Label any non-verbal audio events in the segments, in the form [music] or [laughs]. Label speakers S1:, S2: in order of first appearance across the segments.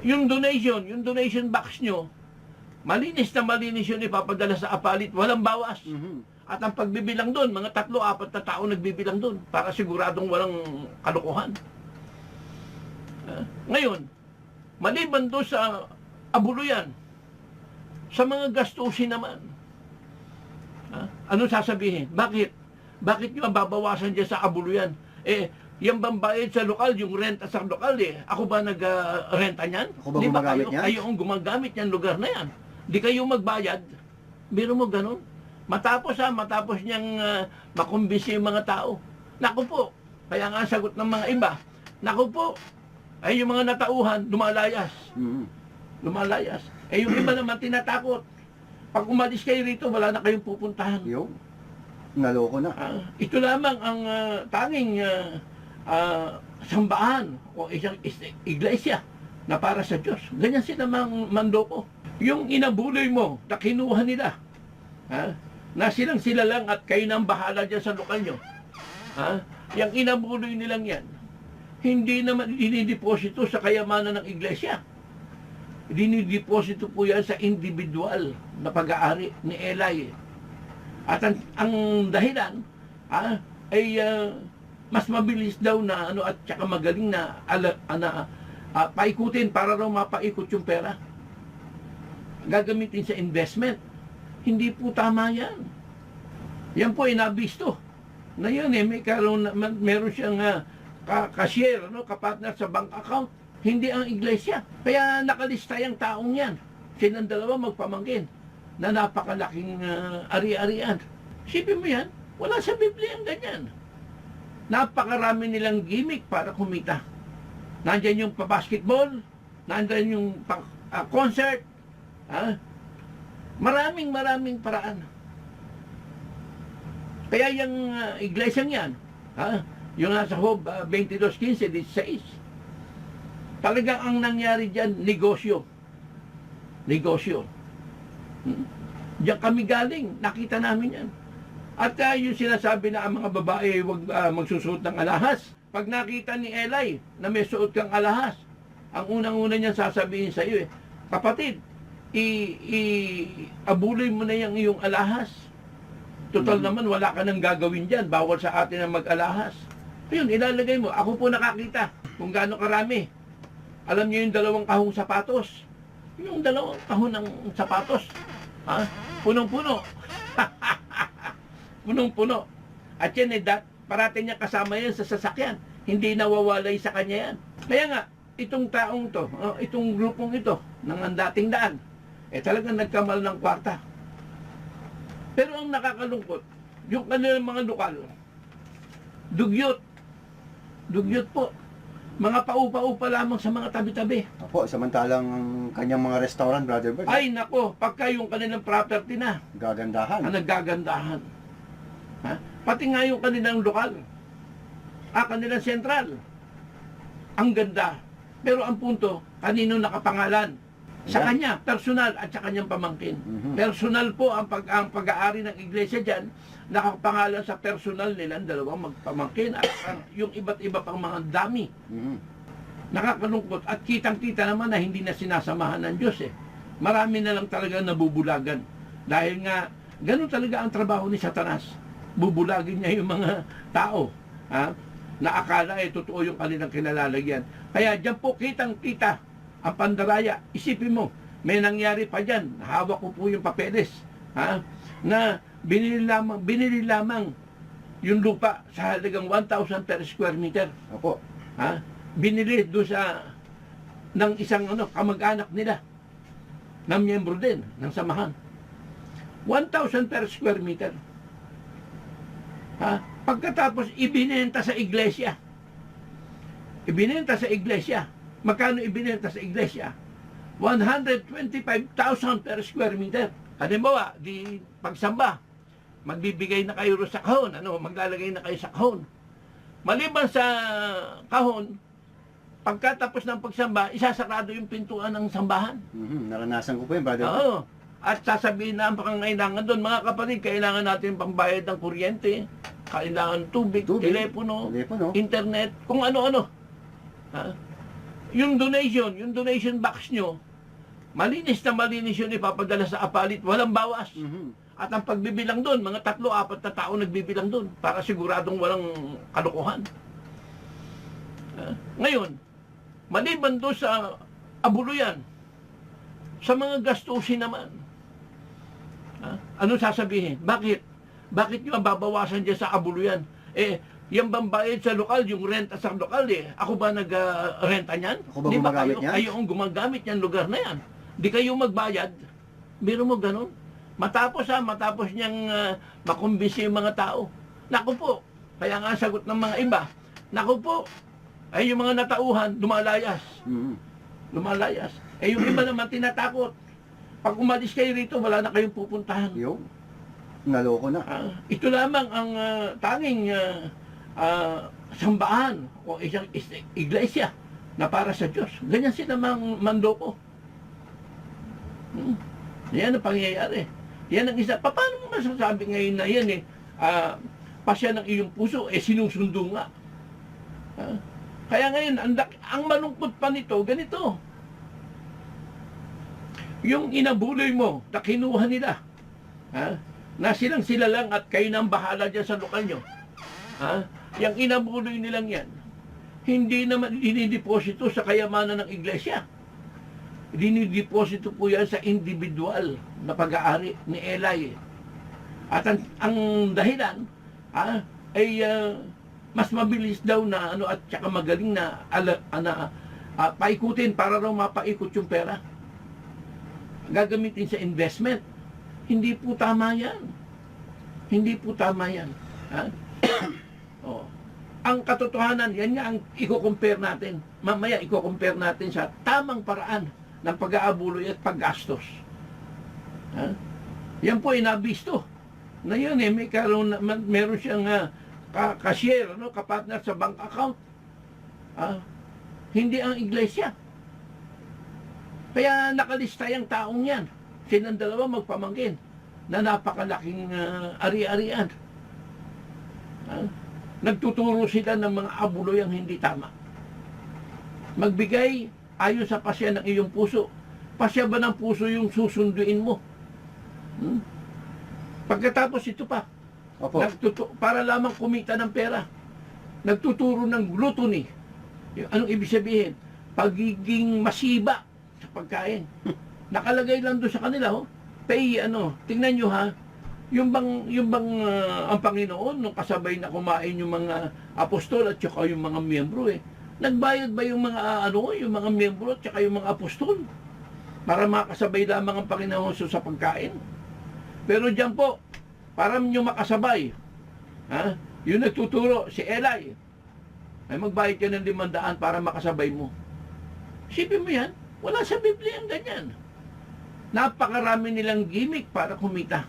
S1: yung donation, yung donation box nyo, malinis na malinis yun ipapadala sa apalit, walang bawas.
S2: Mhm.
S1: At ang pagbibilang doon, mga tatlo, apat na tao nagbibilang doon para siguradong walang kalokohan. Ah, ngayon, maliban doon sa abuluyan, sa mga gastusin naman, ah, ano sasabihin? Bakit? Bakit nyo babawasan dyan sa abuluyan? Eh, yung bambayad sa lokal, yung renta sa lokal eh. Ako ba nag-renta niyan?
S2: Ako ba
S1: Di
S2: gumagamit
S1: kayo,
S2: niyan?
S1: Kayo ang gumagamit niyan lugar na yan. Di kayo magbayad. Biro mo ganun. Matapos ha, matapos niyang uh, makumbisi yung mga tao. Naku po, kaya nga sagot ng mga iba, naku po, ay yung mga natauhan, lumalayas.
S2: Mhm.
S1: Lumalayas. Eh yung iba naman tinatakot. Pag umalis kayo rito, wala na kayong pupuntahan.
S2: Yung, naloko na.
S1: Ah, ito lamang ang ah, tanging ah, ah, sambahan o isang is- iglesia na para sa Diyos. Ganyan sila mang mandoko. Yung inabuloy mo na kinuha nila, ha? na silang sila lang at kayo nang bahala dyan sa lokal nyo. Ha? Yung inabuloy nilang yan, hindi naman dinideposito sa kayamanan ng iglesia. Dinideposito po yan sa individual na pag-aari ni Eli. At ang, ang dahilan ah, ay ah, mas mabilis daw na ano at saka magaling na ala, ana, ah, paikutin para raw mapaikot yung pera. Gagamitin sa investment. Hindi po tama yan. Yan po ay nabisto. Na yun eh, may karoon, na- meron siyang ka- cashier, ano, kapartner sa bank account. Hindi ang iglesia. Kaya nakalista yung taong yan. Silang dalawa magpamangkin na napakalaking ah, ari-arian. Sipin mo yan, wala sa Biblia ang ganyan. Napakarami nilang gimmick para kumita. Nandyan yung pa-basketball, nandyan yung pa, ah, concert, ha? maraming maraming paraan. Kaya yung ah, iglesyang yan, ha? yung nasa Hob ah, 22.15, 16, talagang ang nangyari dyan, negosyo. Negosyo. Hmm? Diyan kami galing, nakita namin yan. At uh, yung sinasabi na ang mga babae huwag ah, magsusuot ng alahas. Pag nakita ni Eli na may suot kang alahas, ang unang-una niya sasabihin sa iyo eh, kapatid, i, i abuloy mo na yung iyong alahas. Total
S2: Mhm.
S1: naman, wala ka nang gagawin dyan. Bawal sa atin ang mag-alahas. Yun, ilalagay mo. Ako po nakakita kung gaano karami. Alam niyo yung dalawang kahong sapatos. Yung dalawang kahon ng sapatos. Ha? Punong-puno. Punong-puno. At yan eh, dat, parating niya kasama yan sa sasakyan. Hindi nawawalay sa kanya yan. Kaya nga, itong taong to, itong grupong ito, ng ang dating daan, eh talagang nagkamal ng kwarta. Pero ang nakakalungkot, yung kanilang mga lokal, dugyot. Dugyot po. Mga paupa-upa lamang sa mga tabi-tabi.
S2: Opo, samantalang ang kanyang mga restaurant, Brother Bert,
S1: Ay nako, pagka yung kanilang property na,
S2: gagandahan.
S1: ang naggagandahan. Pati nga yung kanilang lokal. Ah, kanilang sentral. Ang ganda. Pero ang punto, kanino nakapangalan? Sa
S2: Yan.
S1: kanya, personal at sa kanyang pamangkin.
S2: Mhm.
S1: Personal po ang pag ang pag-aari ng iglesia diyan, nakapangalan sa personal nilang dalawang magpamangkin at ang- yung iba't iba pang mga dami.
S2: Mhm.
S1: Nakakalungkot at kitang-kita naman na hindi na sinasamahan ng Diyos eh. Marami na lang talaga nabubulagan. Dahil nga, ganun talaga ang trabaho ni Satanas. Bubulagin niya yung mga tao. Ha? Na akala eh totoo yung kanilang kinalalagyan. Kaya dyan po kitang-kita ang pandaraya. Isipin mo, may nangyari pa dyan. Hawak ko po yung papeles. Ha? Na binili lamang, binili lamang yung lupa sa halagang 1,000 per square meter
S2: Opo.
S1: ha? Binili doon sa ng isang ano, kamag-anak nila na miyembro din ng samahan. 1,000 per square meter. Ha? Pagkatapos ibinenta sa iglesia. Ibinenta sa iglesia. Magkano ibinenta sa iglesia? 125,000 per square meter. Halimbawa, di pagsamba, magbibigay na kayo sa kahon, ano, maglalagay na kayo sa kahon. Maliban sa kahon, pagkatapos ng pagsamba, isasarado yung pintuan ng sambahan.
S2: Mhm. Naranasan ko po yun, Brother.
S1: Oo. At sasabihin na ang pangangailangan doon, mga kapatid, kailangan natin pangbayad ng kuryente, kailangan tubig,
S2: Tubig,
S1: telepono,
S2: telepono.
S1: internet, kung ano-ano. Ha? yung donation, yung donation box nyo, malinis na malinis yun ipapadala sa apalit, walang bawas.
S2: Mhm.
S1: At ang pagbibilang doon, mga tatlo, apat na tao nagbibilang doon para siguradong walang kalokohan. Ah, ngayon, maliban doon sa abuluyan, sa mga gastusin naman, ah, ano sasabihin? Bakit? Bakit nyo babawasan dyan sa abuluyan? Eh, yung bambayad sa lokal, yung renta sa lokal eh. Ako ba nag-renta niyan?
S2: Ako ba
S1: Di
S2: gumagamit
S1: kayo,
S2: niyan?
S1: Kayo ang gumagamit niyan lugar na yan. Di kayo magbayad. Biro mo ganun. Matapos ha, matapos niyang uh, makumbisi yung mga tao. Naku po, kaya nga sagot ng mga iba, naku po, ay yung mga natauhan, lumalayas.
S2: Mhm.
S1: Lumalayas. Eh yung iba naman tinatakot. Pag umalis kayo rito, wala na kayong pupuntahan.
S2: Yung, naloko na.
S1: Ah, ito lamang ang ah, tanging ah, ah, sambahan o isang is- iglesia na para sa Diyos. Ganyan sila mang mandoko. Hmm. Yan ang pangyayari. Yan ang isa. Pa- Paano mo masasabi ngayon na yan eh, ah, pasya ng iyong puso, eh sinusundo nga. Ah, kaya ngayon, ang, ang malungkot pa nito, ganito. Yung inabuloy mo, na kinuha nila, ha? Na silang sila lang at kayo nang bahala dyan sa lokal nyo. Ha? Yung inabuloy nilang yan, hindi naman dinideposito sa kayamanan ng iglesia. Dinideposito po yan sa individual na pag-aari ni Eli. At ang, ang dahilan ha, ay ah, mas mabilis daw na ano at saka magaling na ala, ana, ah, paikutin para raw mapaikot yung pera. Gagamitin sa investment. Hindi po tama yan. Hindi po tama yan. Ha? [coughs] oh. Ang katotohanan, yan nga ang i-compare natin. Mamaya i-compare natin sa tamang paraan ng pag-aabuloy at paggastos. Ha? Yan po ay nabisto. Na yun eh, may karoon, meron siyang ka- cashier, ano, kapartner sa bank account. Ah, hindi ang iglesia. Kaya nakalista yung taong yan. Silang dalawa magpamangkin na napakalaking ah, ari-arian. Ah, nagtuturo sila ng mga abuloy ang hindi tama. Magbigay ayon sa pasya ng iyong puso. Pasya ba ng puso yung susunduin mo? Hmm? Pagkatapos ito pa,
S2: Opo.
S1: Nagtutu- para lamang kumita ng pera. Nagtuturo ng gluttony. Anong ibig sabihin? Pagiging masiba sa pagkain. [laughs] Nakalagay lang doon sa kanila, oh. Pay, ano, tingnan nyo ha, yung bang, yung bang ah, ang Panginoon, nung kasabay na kumain yung mga apostol at saka yung mga miyembro eh, nagbayad ba yung mga, ah, ano, yung mga miyembro at saka yung mga apostol? Para makasabay lamang ang Panginoon sa pagkain? Pero diyan po, para nyo makasabay, ha? yung nagtuturo, si Eli, ay magbayad ka ng limandaan para makasabay mo. Sipin mo yan, wala sa Biblia ang ganyan. Napakarami nilang gimmick para kumita.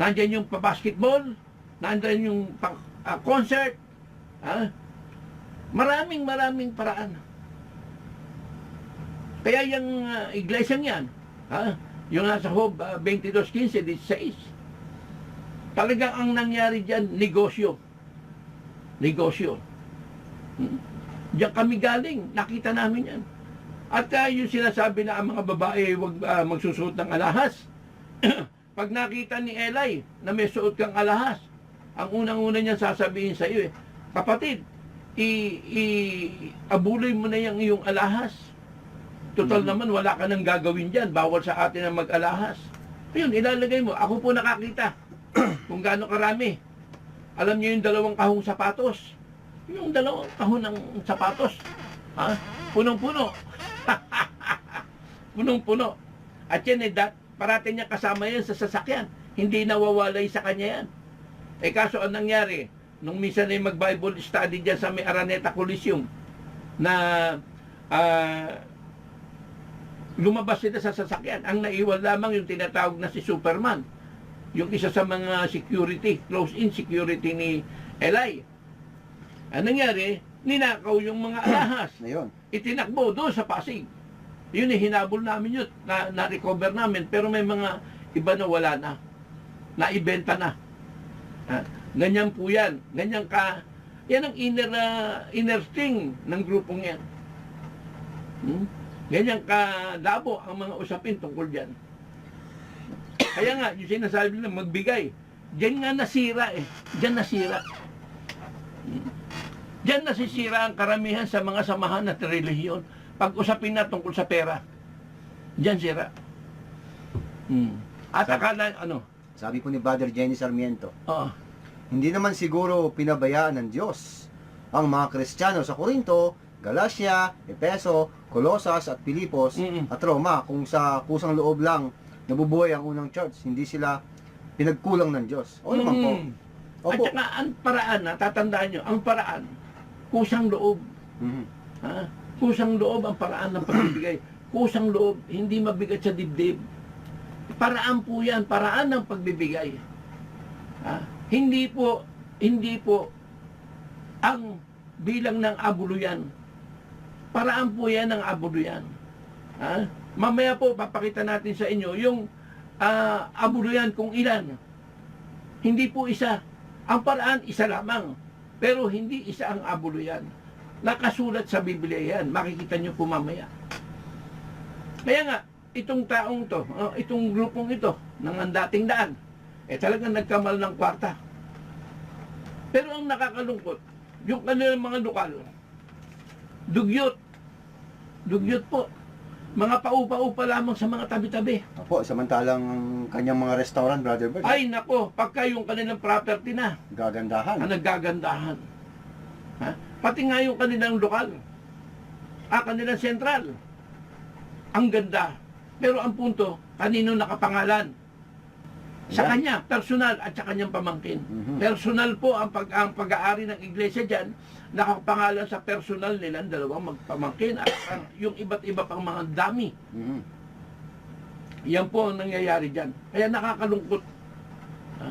S1: Nandyan yung pa-basketball, nandyan yung pa-concert, ha? maraming maraming paraan. Kaya yung uh, iglesyang yan, ha? yung nasa Hob uh, 22.15, 16, talagang ang nangyari dyan, negosyo. Negosyo. Hmm? Diyan kami galing, nakita namin yan. At uh, yung sinasabi na ang mga babae huwag uh, magsusuot ng alahas. [clears throat] Pag nakita ni Eli na may suot kang alahas, ang unang-una niya sasabihin sa iyo eh, kapatid, i, i abuloy mo na yung iyong alahas. Total
S2: Mhm.
S1: naman, wala ka nang gagawin dyan. Bawal sa atin ang mag-alahas. Ayun, ilalagay mo. Ako po nakakita [clears throat] kung gaano karami. Alam niyo yung dalawang kahong sapatos. Yung dalawang kahon ng sapatos. Ha? Punong-puno. [laughs] Punong-puno. At yan eh, dat, parating niya kasama yan sa sasakyan. Hindi nawawalay sa kanya yan. Eh kaso ang nangyari, nung minsan ay mag-Bible study dyan sa may Araneta Coliseum, na ah, lumabas sila sa sasakyan. Ang naiwan lamang yung tinatawag na si Superman. Yung isa sa mga security, close-in security ni Eli. Ang nangyari, ninakaw yung mga alahas. [clears throat]
S2: Ngayon.
S1: Itinakbo doon sa Pasig. Yun hinabol namin yun. Na, na-recover namin. Pero may mga iba na wala na. Naibenta na. Ha? Ganyan po yan. Ganyan ka. Yan ang inner, ah, inner thing ng grupong yan. Hmm? Ganyan kalabo ang mga usapin tungkol dyan. Kaya nga, yung sinasabi nila, magbigay. Diyan nga nasira eh. Diyan nasira. Hmm. Diyan nasisira ang karamihan sa mga samahan at relihiyon. Pag usapin na tungkol sa pera, diyan sira. Hmm. At
S2: Sabi-
S1: akala, ano,
S2: Sabi po ni Brother Jenny Sarmiento,
S1: oh,
S2: hindi naman siguro pinabayaan ng Diyos ang mga Kristiyano sa Corinto, Galacia, Epeso, Colosas at Pilipos
S1: Mm-mm.
S2: at Roma kung sa kusang loob lang nabubuhay ang unang church. Hindi sila pinagkulang ng Diyos. O naman po.
S1: mm. At
S2: Opo.
S1: saka ang paraan, na, tatandaan nyo, ang paraan, kusang loob.
S2: Mhm.
S1: Ha? Kusang loob ang paraan ng pagbibigay. Kusang loob, hindi mabigat sa dibdib. Paraan po yan, paraan ng pagbibigay. Ha? Hindi po, hindi po ang bilang ng abuluyan. Paraan po yan ng abuluyan. Ha? Mamaya po, papakita natin sa inyo yung ah, abuluyan kung ilan. Hindi po isa. Ang paraan, isa lamang. Pero hindi isa ang abuluyan. Nakasulat sa Biblia yan. Makikita nyo po mamaya. Kaya nga, itong taong to, itong grupong ito, ng ang dating daan, eh talagang nagkamal ng kwarta. Pero ang nakakalungkot, yung kanilang mga lokal, dugyot. Dugyot po. Mga paupa-upa lamang sa mga tabi-tabi.
S2: Opo, samantalang ang kanyang mga restaurant, Brother Bert,
S1: Ay nako, pagka yung kanilang property na,
S2: gagandahan.
S1: ang nagagandahan. Ha? Pati nga yung kanilang lokal. Ah, kanilang sentral. Ang ganda. Pero ang punto, kanino nakapangalan? Sa
S2: Yan.
S1: kanya, personal at sa kanyang pamangkin.
S2: Mhm.
S1: Personal po ang, pag, ang pag-aari ng iglesia dyan, nakapangalan sa personal nilang dalawang magpamangkin at ang, yung iba't iba pang mga dami.
S2: Mhm.
S1: Yan po ang nangyayari dyan. Kaya nakakalungkot. Ha?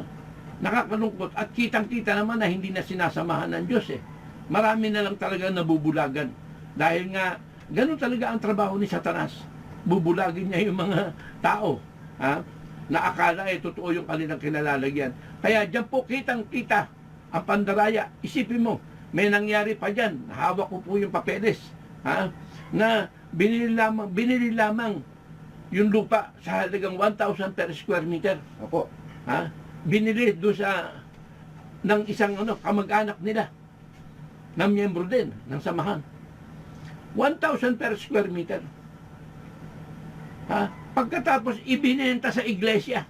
S1: Nakakalungkot. At kitang-kita naman na hindi na sinasamahan ng Diyos eh. Marami na lang talaga nabubulagan. Dahil nga, ganun talaga ang trabaho ni Satanas. Bubulagin niya yung mga tao. Ha? Na akala eh totoo yung kanilang kinalalagyan. Kaya dyan po kitang-kita ang pandaraya. Isipin mo, may nangyari pa dyan. Hawak ko po yung papeles. Ha? Na binili lamang, binili lamang yung lupa sa halagang 1,000 per square meter.
S2: Opo.
S1: Ha? Binili doon sa ng isang ano, kamag-anak nila na miyembro din ng samahan. 1,000 per square meter. Ha? Pagkatapos ibinenta sa iglesia.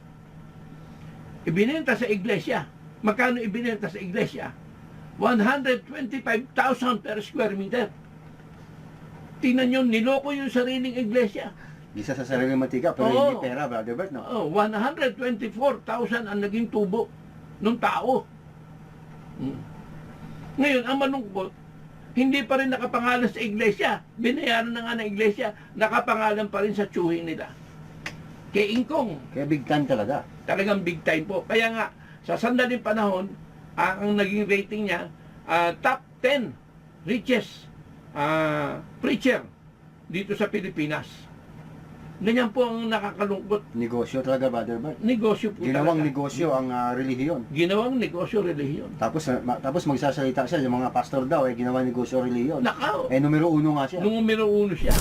S1: Ibinenta sa iglesia. Magkano ibinenta sa iglesia? 125,000 per square meter. Tingnan nyo, niloko yung sariling iglesia.
S2: Isa sa sariling mantika, pero
S1: Oo.
S2: hindi pera, Brother Bert, no?
S1: Oh, 124,000 ang naging tubo ng tao. Hmm. Ngayon, ang malungkot, hindi pa rin nakapangalan sa iglesia. Binayaran na nga ng iglesia, nakapangalan pa rin sa tsuhin nila. Kay Ingkong,
S2: Kaya big time talaga.
S1: talagang big time po. Kaya nga, sa sandaling panahon, ang, ang naging rating niya, ah, top 10 richest ah, preacher dito sa Pilipinas. Ganyan po ang nakakalungkot.
S2: Negosyo talaga, Brother Bert.
S1: Negosyo po
S2: Ginawang
S1: talaga.
S2: negosyo ang ah, relihiyon.
S1: Ginawang negosyo relihiyon.
S2: Tapos ah, ma- tapos magsasalita siya, yung mga pastor daw, eh, ginawa negosyo relihiyon.
S1: Nakaw,
S2: Eh, numero uno nga siya.
S1: numero uno siya.